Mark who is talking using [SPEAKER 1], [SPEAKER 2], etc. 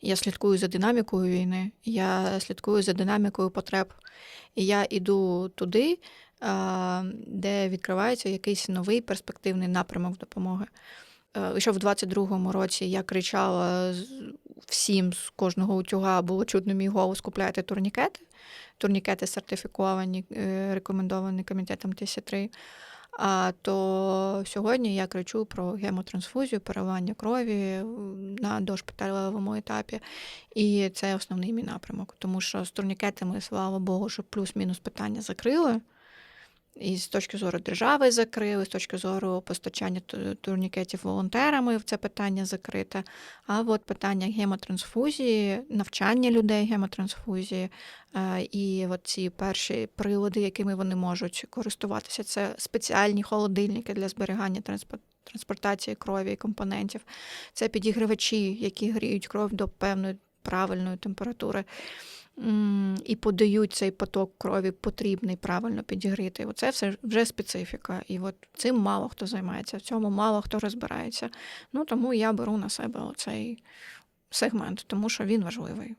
[SPEAKER 1] Я слідкую за динамікою війни, я слідкую за динамікою потреб. І я іду туди, де відкривається якийсь новий перспективний напрямок допомоги. Ще в 22-му році я кричала всім з кожного утюга, було чутно мій голос, купляйте турнікети. Турнікети сертифіковані, е, рекомендовані комітетом ТС3. А то сьогодні я кричу про гемотрансфузію, переливання крові на дошпиталевому етапі. І це основний мій напрямок. Тому що з турнікетами, слава Богу, що плюс-мінус питання закрили. І з точки зору держави закрили, з точки зору постачання турнікетів волонтерами це питання закрите. А от питання гемотрансфузії, навчання людей гемотрансфузії е, і от ці перші прилади, якими вони можуть користуватися, це спеціальні холодильники для зберігання транспорт. Транспортації крові і компонентів, це підігрівачі, які гріють кров до певної правильної температури і подають цей поток крові потрібний правильно підігріти. Оце все вже специфіка. І от цим мало хто займається, в цьому мало хто розбирається. Ну тому я беру на себе оцей сегмент, тому що він важливий.